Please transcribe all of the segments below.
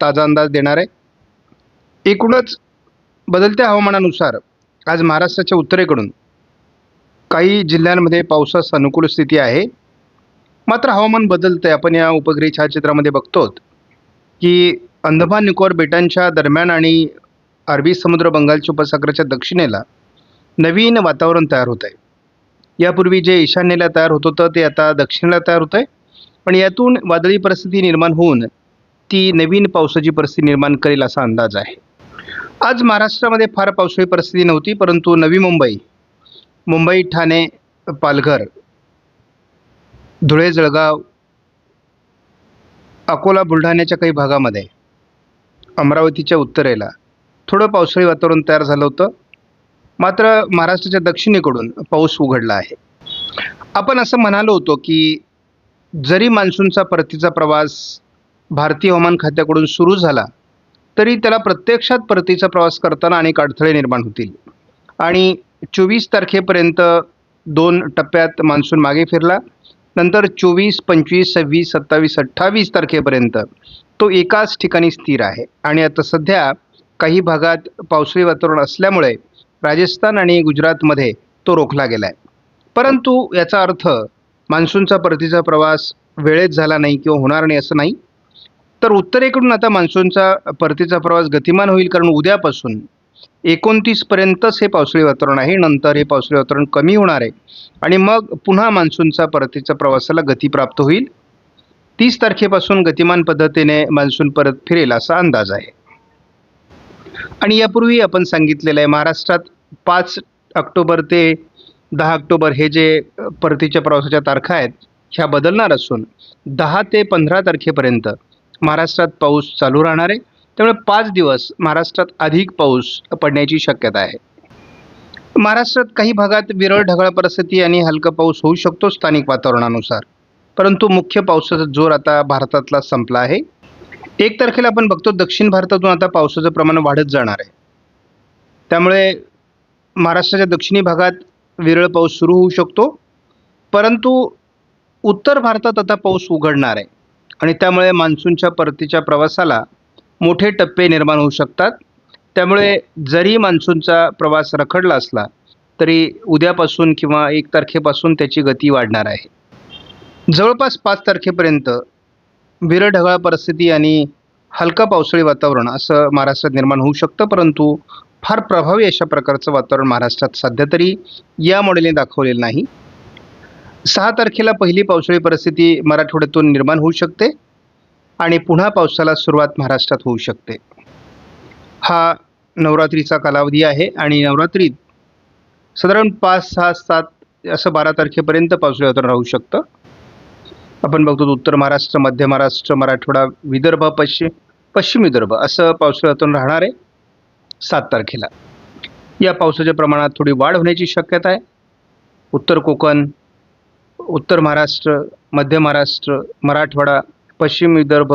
ताजा अंदाज देणार आहे. एकूणच बदलत्या हवामानानुसार आज महाराष्ट्राच्या उत्तरेकडून काही जिल्ह्यांमध्ये पावसास अनुकूल स्थिती आहे. मात्र हवामान बदलतं आहे आपण या उपग्रही छायाचित्रामध्ये बघतो की अंदमान निकोबार बेटांच्या दरम्यान आणि अरबी समुद्र बंगालच्या उपसागराच्या दक्षिणेला नवीन वातावरण तयार होत आहे यापूर्वी जे ईशान्येला तयार होत होतं ते आता दक्षिणेला तयार होत आहे पण यातून वादळी परिस्थिती निर्माण होऊन ती नवीन पावसाची परिस्थिती निर्माण करेल असा अंदाज आहे. आज महाराष्ट्रामध्ये फार पावसाळी परिस्थिती नव्हती परंतु नवी मुंबई मुंबई ठाणे पालघर धुळे जळगाव अकोला बुलढाण्याच्या काही भागामध्ये अमरावतीच्या उत्तरेला थोडं पावसाळी वातावरण तयार झालं होतं. मात्र महाराष्ट्राच्या दक्षिणेकडून पाऊस उघडला आहे. आपण असं म्हणालो होतो की जरी मान्सूनचा परतीचा प्रवास भारतीय हवामान खात्याकडून सुरू झाला तरी त्याला प्रत्यक्षात परतीचा प्रवास करताना अनेक अडथळे निर्माण होतील. आणि चोवीस तारखेपर्यंत दोन टप्प्यात मान्सून मागे फिरला नंतर चोवीस पंचवीस सव्वीस सत्तावीस अठ्ठावीस तारखेपर्यंत तो एकाच ठिकाणी स्थिर आहे. आणि आता सध्या काही भागात पावसाळी वातावरण असल्यामुळे राजस्थान आणि गुजरातमध्ये तो रोखला गेला आहे परंतु याचा अर्थ मान्सूनचा परतीचा प्रवास वेळेत झाला नाही किंवा होणार नाही असं नाही तर उत्तरेकडून आता मान्सूनचा परतीचा प्रवास गतिमान होईल कारण उद्यापासून एकोणतीसपर्यंतच हे पावसाळी वातावरण आहे. नंतर हे पावसाळी वातावरण कमी होणार आहे. आणि मग पुन्हा मान्सूनचा परतीचा प्रवासाला गती प्राप्त होईल. तीस तारखेपासून गतिमान पद्धतीने मान्सून परत फिरेल असा अंदाज आहे. आणि यापूर्वी आपण सांगितलेलं आहे महाराष्ट्रात पाच ऑक्टोबर ते दहा ऑक्टोबर हे जे परतीच्या प्रवासाच्या तारखा आहेत ह्या बदलणार असून दहा ते पंधरा तारखेपर्यंत महाराष्ट्रात पाऊस चालू राहणार आहे. त्यामुळे पाच दिवस महाराष्ट्रात अधिक पाऊस पडण्याची शक्यता आहे. महाराष्ट्रात काही भागात विरळ ढगाळ परिस्थिती आणि हलका पाऊस होऊ शकतो स्थानिक वातावरणानुसार. परंतु मुख्य पावसाचा जोर आता भारतातला संपला आहे. एक तारखेला आपण बघतो दक्षिण भारतातून आता पावसाचं प्रमाण वाढत जाणार आहे. त्यामुळे महाराष्ट्राच्या दक्षिणी भागात विरळ पाऊस सुरू होऊ शकतो. परंतु उत्तर भारतात आता पाऊस उघडणार आहे. आणि त्यामुळे मान्सूनच्या परतीच्या प्रवासाला मोठे टप्पे निर्माण होऊ शकतात. त्यामुळे जरी मान्सूनचा प्रवास रखडला असला तरी उद्यापासून किंवा एक तारखेपासून त्याची गती वाढणार आहे. जवळपास पाच तारखेपर्यंत विरळ ढगाळ परिस्थिती आणि हलका पावसाळी वातावरण असं महाराष्ट्रात निर्माण होऊ शकतं परंतु फार प्रभावी अशा प्रकारचं वातावरण महाराष्ट्रात सध्या तरी या मॉडेलने दाखवलेलं नाही. सहा तारखेला पहिली पावसाळी परिस्थिती मराठवाड्यातून निर्माण होऊ शकते आणि पुन्हा पावसाला सुरुवात महाराष्ट्रात होऊ शकते. हा नवरात्रीचा कालावधी आहे आणि नवरात्रीत साधारण पाच सहा सात असं बारा तारखेपर्यंत पावसाळी वातावरण राहू शकतं. आपण बघतो उत्तर महाराष्ट्र मध्य महाराष्ट्र मराठवाडा विदर्भ पश्चिम पश्चिम विदर्भ असं पावसाळी वातावरण राहणार आहे सात तारखेला. या पावसाच्या प्रमाणात थोडी वाढ होण्याची शक्यता आहे. उत्तर कोकण उत्तर महाराष्ट्र मध्य महाराष्ट्र मराठवाडा पश्चिम विदर्भ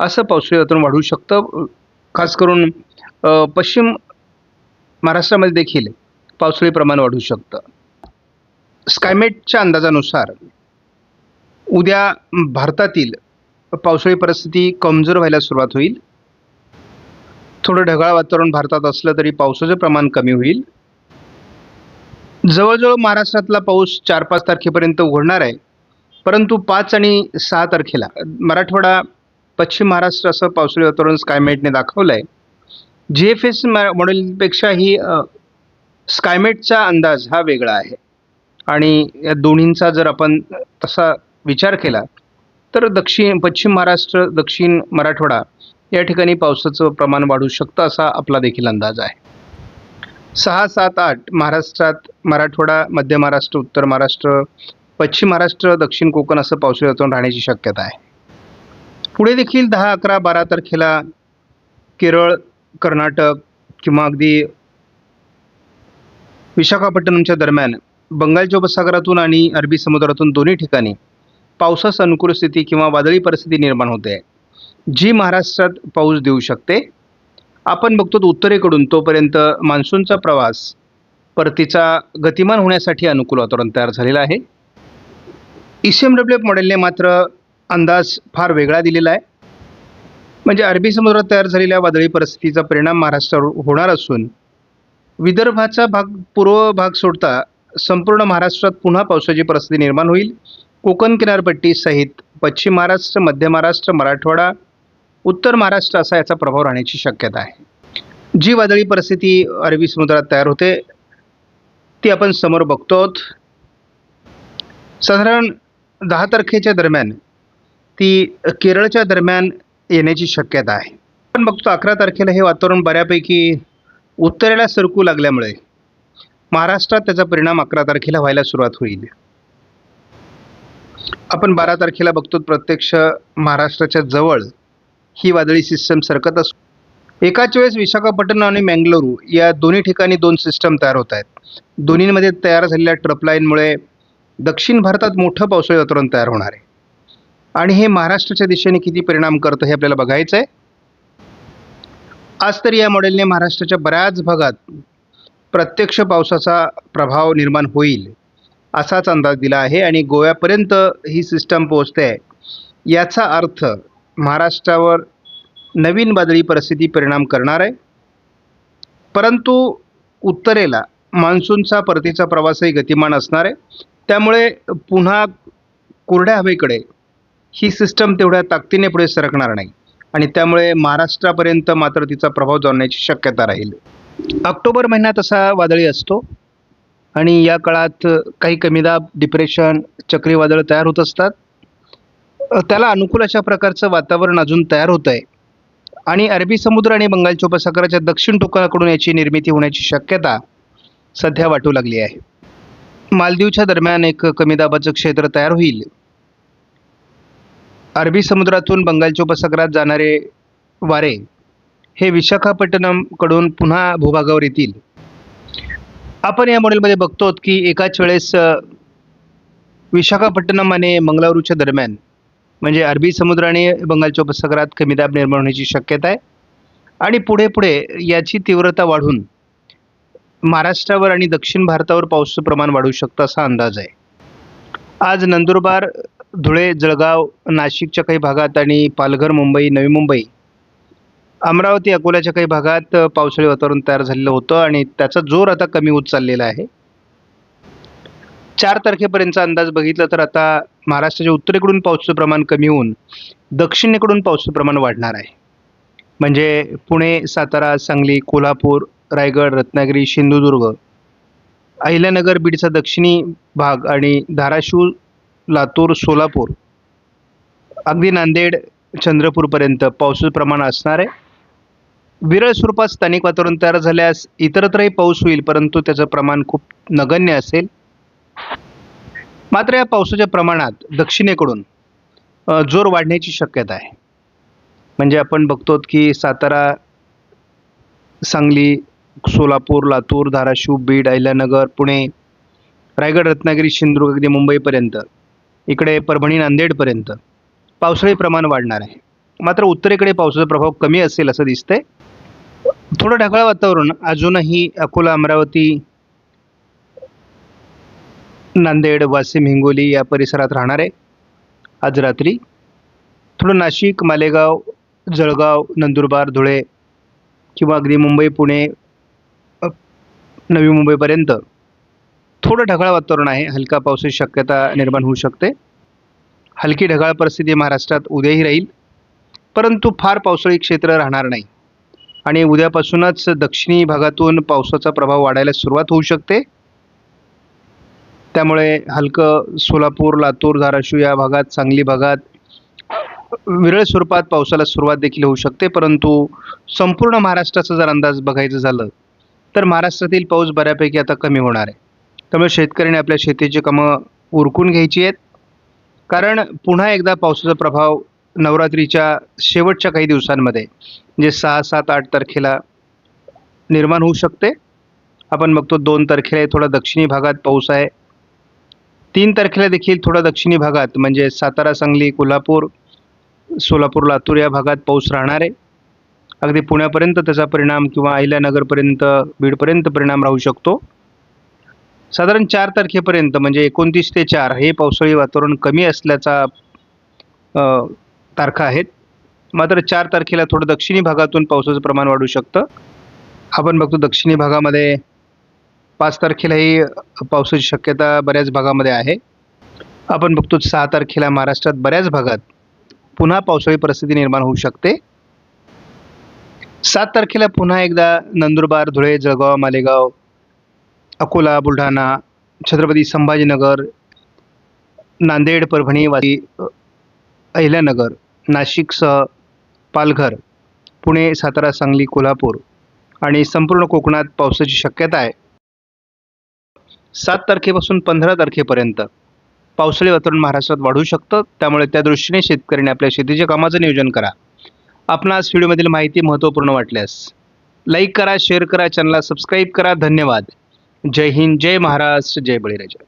असं पावसाळी वातावरण वाढू शकतं. खास करून पश्चिम महाराष्ट्रामध्ये देखील पावसाळी प्रमाण वाढू शकतं. स्कायमेटच्या अंदाजानुसार उद्या भारतातील पावसाळी परिस्थिती कमजोर व्हायला सुरुवात होईल. थोडं ढगाळ वातावरण भारतात असलं तरी पावसाचं प्रमाण कमी होईल. जवळजवळ महाराष्ट्रातला पाऊस चार पाच तारखेपर्यंत उघडणार आहे. परंतु पाच आणि सहा तारखेला मराठवाडा पश्चिम महाराष्ट्र असं पावसाळी वातावरण स्कायमेटने दाखवलं आहे जी एफ एस मॉडेलपेक्षा ही स्कायमेटचा अंदाज हा वेगळा आहे. आणि या दोन्हींचा जर आपण तसा विचार केला तर दक्षिण पश्चिम महाराष्ट्र दक्षिण मराठवाडा या ठिकाणी पावसाचं प्रमाण वाढू शकतं असा आपला देखील अंदाज आहे. सहा सात आठ महाराष्ट्रात मराठवाडा मध्य महाराष्ट्र उत्तर महाराष्ट्र पश्चिम महाराष्ट्र दक्षिण कोकण असं पावसाळी वातावरण राहण्याची शक्यता आहे. पुढे देखील दहा अकरा बारा तारखेला केरळ कर्नाटक किंवा अगदी विशाखापट्टणमच्या दरम्यान बंगालच्या उपसागरातून आणि अरबी समुद्रातून दोन्ही ठिकाणी पावसास अनुकूल स्थिती किंवा वादळी परिस्थिती निर्माण होते जी महाराष्ट्रात पाऊस देऊ शकते. आपण बघतो उत्तरेकडून तोपर्यंत मान्सूनचा प्रवास परतीचा गतिमान होण्यासाठी अनुकूल वातावरण तयार झालेलं आहे. E C M W F मॉडेलने मात्र अंदाज फार वेगळा दिलेला आहे. म्हणजे अरबी समुद्रात तयार झालेल्या वादळी परिस्थितीचा परिणाम महाराष्ट्रावर होणार असून विदर्भाचा भाग पूर्व भाग सोडता संपूर्ण महाराष्ट्रात पुन्हा पावसाची परिस्थिती निर्माण होईल. कोकण किनारपट्टी सहित पश्चिम महाराष्ट्र मध्य महाराष्ट्र मराठवाडा उत्तर महाराष्ट्र असा याचा प्रभाव राहण्याची शक्यता आहे. जी वादळी परिस्थिती अरबी समुद्रात तयार होते ती आपण समोर बघतो आहोत साधारण दहा तारखेच्या दरम्यान ती केरळच्या दरम्यान येण्याची शक्यता आहे. आपण बघतो अकरा तारखेला हे वातावरण बऱ्यापैकी उत्तरेला सरकू लागल्यामुळे महाराष्ट्रात त्याचा परिणाम अकरा तारखेला व्हायला सुरुवात होईल. आपण बारा तारखेला बघतो प्रत्यक्ष महाराष्ट्राच्या जवळ ही वादळी सिस्टम सरकत असून एकाच वेळेस विशाखापट्टणम आणि मँगलोरू या दोन्ही ठिकाणी दोन सिस्टम तयार होत आहेत. दोन्हीमध्ये तयार झालेल्या ट्रपलाईनमुळे दक्षिण भारतात मोठं पावसाळी वातावरण तयार होणार आहे. आणि हे महाराष्ट्राच्या दिशेने किती परिणाम करतं हे आपल्याला बघायचं आहे. आज तर या मॉडेलने महाराष्ट्राच्या बऱ्याच भागात प्रत्यक्ष पावसाचा प्रभाव निर्माण होईल असाच अंदाज दिला आहे आणि गोव्यापर्यंत ही सिस्टम पोहोचते आहे. याचा अर्थ महाराष्ट्रावर नवीन वादळी परिस्थिती परिणाम करणार आहे. परंतु उत्तरेला मान्सूनचा परतीचा प्रवासही गतिमान असणार आहे. त्यामुळे पुन्हा कोरड्या हवेकडे ही सिस्टम तेवढ्या ताकदीने पुढे सरकणार नाही. आणि त्यामुळे महाराष्ट्रापर्यंत मात्र तिचा प्रभाव जाणण्याची शक्यता राहील. ऑक्टोबर महिना तसा वादळी असतो. आणि या काळात काही कमीदाब डिप्रेशन चक्रीवादळ तयार होत असतात. त्याला अनुकूल अशा प्रकारचं वातावरण अजून तयार होत आहे आणि अरबी समुद्र आणि बंगालच्या उपसागराच्या दक्षिण टोकाकडून याची निर्मिती होण्याची शक्यता सध्या वाटू लागली आहे. मालदीवच्या दरम्यान एक कमी दाबाचं क्षेत्र तयार होईल. अरबी समुद्रातून बंगालच्या उपसागरात जाणारे वारे हे विशाखापट्टणमकडून पुन्हा भूभागावर येतील. आपण या मॉडेलमध्ये बघतो की एकाच वेळेस विशाखापट्टणम आणि मंगळुरूच्या दरम्यान म्हणजे अरबी समुद्र आणि बंगालच्या उपसागरात कमी दाब निर्माण होण्याची शक्यता आहे. आणि पुढे पुढे याची तीव्रता वाढून महाराष्ट्रावर आणि दक्षिण भारतावर पाऊसचं प्रमाण वाढू शकतं असा अंदाज आहे. आज नंदुरबार धुळे जळगाव नाशिकच्या काही भागात आणि पालघर मुंबई नवी मुंबई अमरावती अकोल्याच्या काही भागात पावसाळी वातावरण तयार झालेलं होतं आणि त्याचा जोर आता कमी होत चाललेला आहे. चार तारखेपर्यंतचा अंदाज बघितला तर आता महाराष्ट्राच्या उत्तरेकडून पाऊसचं प्रमाण कमी होऊन दक्षिणेकडून पाऊसचं प्रमाण वाढणार आहे. म्हणजे पुणे सातारा सांगली कोल्हापूर रायगड रत्नागिरी सिंधुदुर्ग अहिल्यानगर बीडचा दक्षिणी भाग आणि धाराशिव लातूर सोलापूर अगदी नांदेड चंद्रपूरपर्यंत पावसाचं प्रमाण असणार आहे. विरळ स्वरूपात स्थानिक वातावरण तयार झाल्यास इतरत्रही पाऊस होईल परंतु त्याचं प्रमाण खूप नगण्य असेल. मात्र या पावसाच्या प्रमाणात दक्षिणेकडून जोर वाढण्याची शक्यता आहे. म्हणजे आपण बघतो की सातारा सांगली सोलापूर लातूर धाराशिव बीड अहिल्यानगर पुणे रायगड रत्नागिरी सिंधुदुर्ग अगदी मुंबईपर्यंत इकडे परभणी नांदेडपर्यंत पावसाळी प्रमाण वाढणार आहे. मात्र उत्तरेकडे पावसाचा प्रभाव कमी असेल असं दिसतंय. थोडं ढगाळ वातावरण अजूनही अकोला अमरावती नांदेड वाशिम हिंगोली या परिसरात राहणार आहे. आज रात्री थोडं नाशिक मालेगाव जळगाव नंदुरबार धुळे किंवा अगदी मुंबई पुणे नवी मुंबईपर्यंत थोडं ढगाळ वातावरण आहे. हलका पावसाची शक्यता निर्माण होऊ शकते. हलकी ढगाळ परिस्थिती महाराष्ट्रात उद्याही राहील. परंतु फार पावसाळी क्षेत्र राहणार नाही आणि उद्यापासूनच दक्षिणी भागातून पावसाचा प्रभाव वाढायला सुरुवात होऊ शकते. त्यामुळे हलकं सोलापूर लातूर धाराशिव या भागात सांगली भागात विरळ स्वरूपात पावसाला सुरुवात देखील होऊ शकते. परंतु संपूर्ण महाराष्ट्राचा जर अंदाज बघायचं झालं तर महाराष्ट्रातील पाऊस बऱ्यापैकी आता कमी होणार आहे. त्यामुळे शेतकऱ्याने आपल्या शेतीची कामं उरकून घ्यायची आहेत. कारण पुन्हा एकदा पावसाचा प्रभाव नवरात्रीच्या शेवटच्या काही दिवसांमध्ये जे सहा सात आठ तारखेला निर्माण होऊ शकते. आपण बघतो दोन तारखेला थोडा दक्षिणी भागात पाऊस आहे. तीन तारखेला देखील थोडा दक्षिणी भागात म्हणजे सातारा सांगली कोल्हापूर सोलापूर लातूर या भागात पाऊस राहणार आहे. अगदी पुण्यापर्यंत त्याचा परिणाम किंवा अहिल्यानगरपर्यंत बीडपर्यंत परिणाम राहू शकतो. साधारण चार तारखेपर्यंत म्हणजे एकोणतीस ते चार हे पावसाळी वातावरण कमी असल्याचा तारखा आहेत. मात्र चार तारखेला थोडं दक्षिणी भागातून पावसाचं प्रमाण वाढू शकतं. आपण बघतो दक्षिणी भागामध्ये पाच तारखेलाही पावसाची शक्यता बऱ्याच भागामध्ये आहे. आपण बघतो सहा तारखेला महाराष्ट्रात बऱ्याच भागात पुन्हा पावसाळी परिस्थिती निर्माण होऊ शकते. सात तारखेला पुन्हा एकदा नंदुरबार धुळे जळगाव मालेगाव अकोला बुलढाणा छत्रपती संभाजीनगर नांदेड परभणी वाशी अहिल्यानगर नाशिकसह पालघर पुणे सातारा सांगली कोल्हापूर आणि संपूर्ण कोकणात पावसाची शक्यता आहे. सात तारखेपासून पंधरा तारखेपर्यंत पावसाळी वातावरण महाराष्ट्रात वाढू शकतं. त्यामुळे त्या दृष्टीने शेतकऱ्यांनी आपल्या शेतीच्या कामाचं नियोजन करा. आपणास व्हिडिओमधील माहिती महत्त्वपूर्ण वाटल्यास लाईक करा शेअर करा चॅनलला सबस्क्राईब करा. धन्यवाद. जय हिंद जय महाराष्ट्र जय बळीराजा.